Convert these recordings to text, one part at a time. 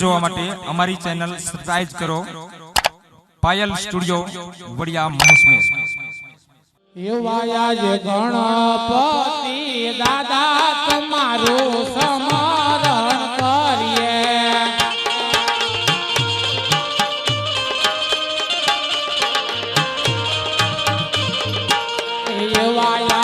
જોવા માટે અમારી ચેનલ સબસ્ક્રાઇબ કરો. પાયલ સ્ટુડિયો, વડિયા મહેશમેશ યુવાયા જે ગણપતિ દાદા, તમારું સમારણ કરીએ. યુવાયા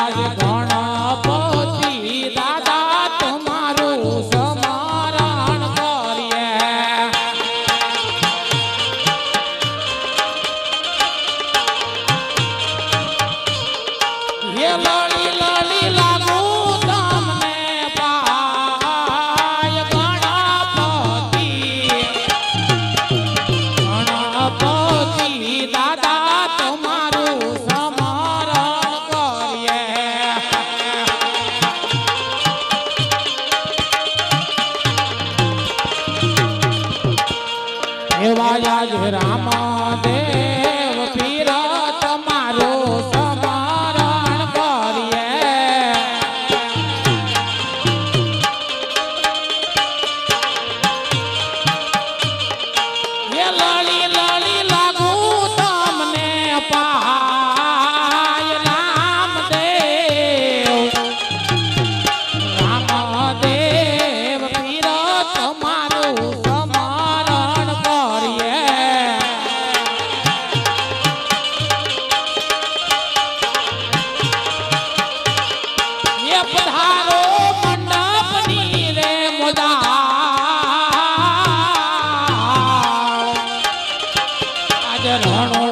ચરણો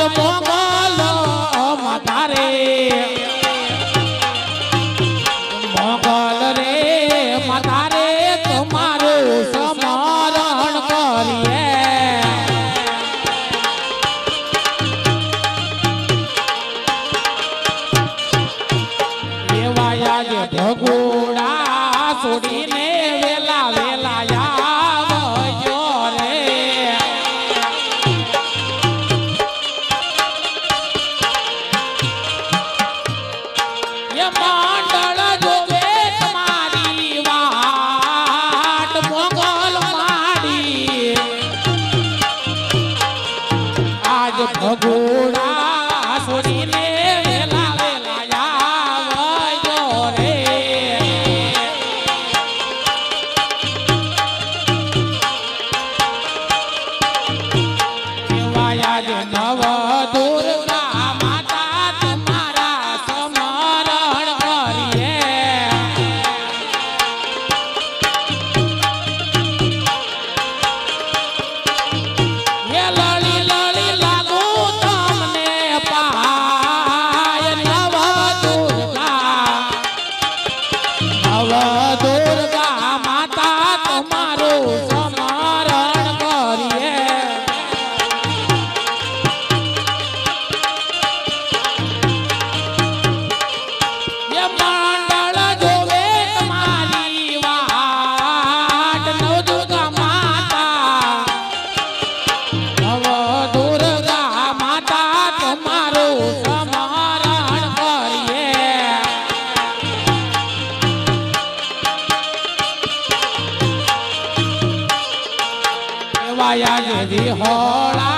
Salomão ah da da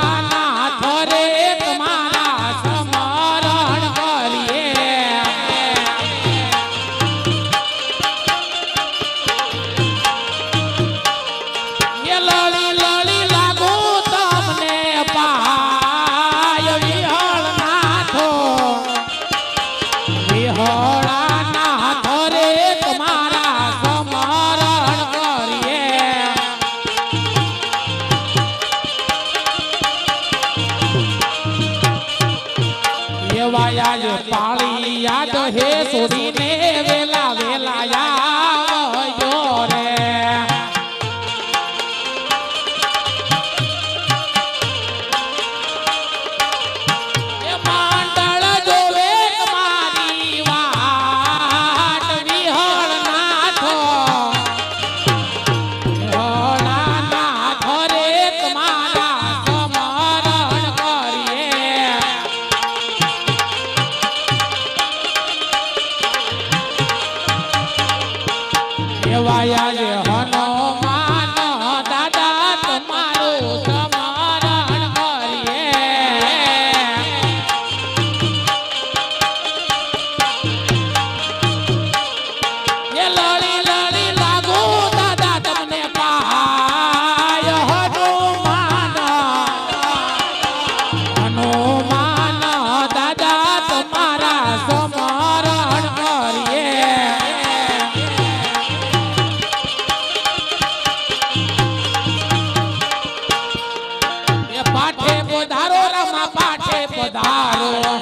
Allah.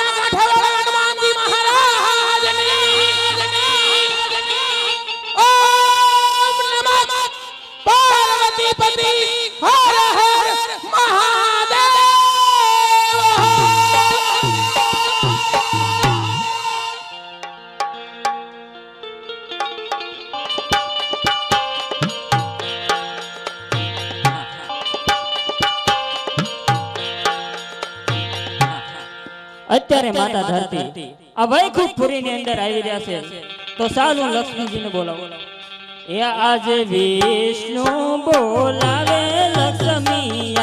Yeah! માતા ધરતી. આ વૈકુંઠપુરી ની અંદર આવી રહ્યા છે. તો સારું લક્ષ્મીજી ને બોલાવો. એ આજે વિષ્ણુ બોલાવે લક્ષ્મી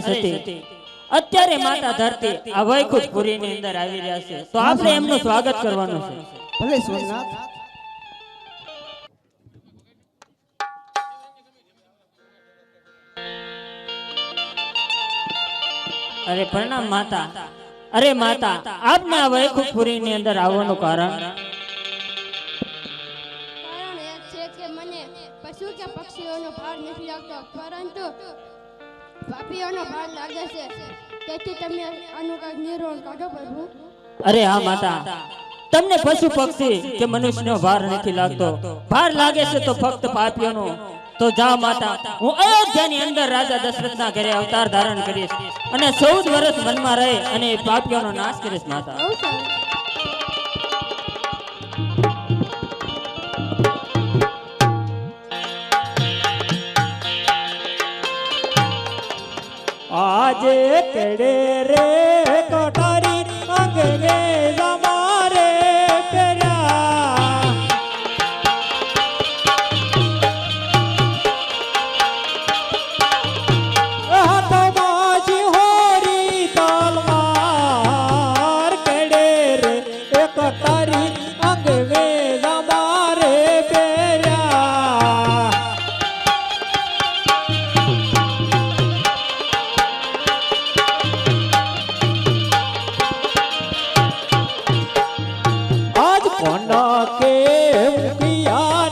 અરે સતી. અત્યારે માતા ધરતી આ વૈકુંઠપુરી ની અંદર આવી રહ્યા છે. તો આપણે એમનું સ્વાગત કરવાનું છે. ભલે સોમનાથ. અરે પ્રણામ માતા. અરે માતા આપને આ વૈકુંઠપુરી ની અંદર આવવાનું કારણ? તેથી તમે આનું કાંઈક કાઢો પ્રભુ. અરે હા માતા. તમને પશુ પક્ષી કે મનુષ્યનો ભાર નથી લાગતો? ભાર લાગે છે તો ફક્ત પાપીઓનો. તો જા માતા. હું અયોધ્યાની અંદર રાજા દશરથના ઘરે અવતાર ધારણ કરીશ અને ચૌદ વર્ષ વનમાં રહી અને પાપીઓનો નાશ કરીશ માતા. આજે કેડે રે કોટારી અંગે તમારે કોના કે મુખિયા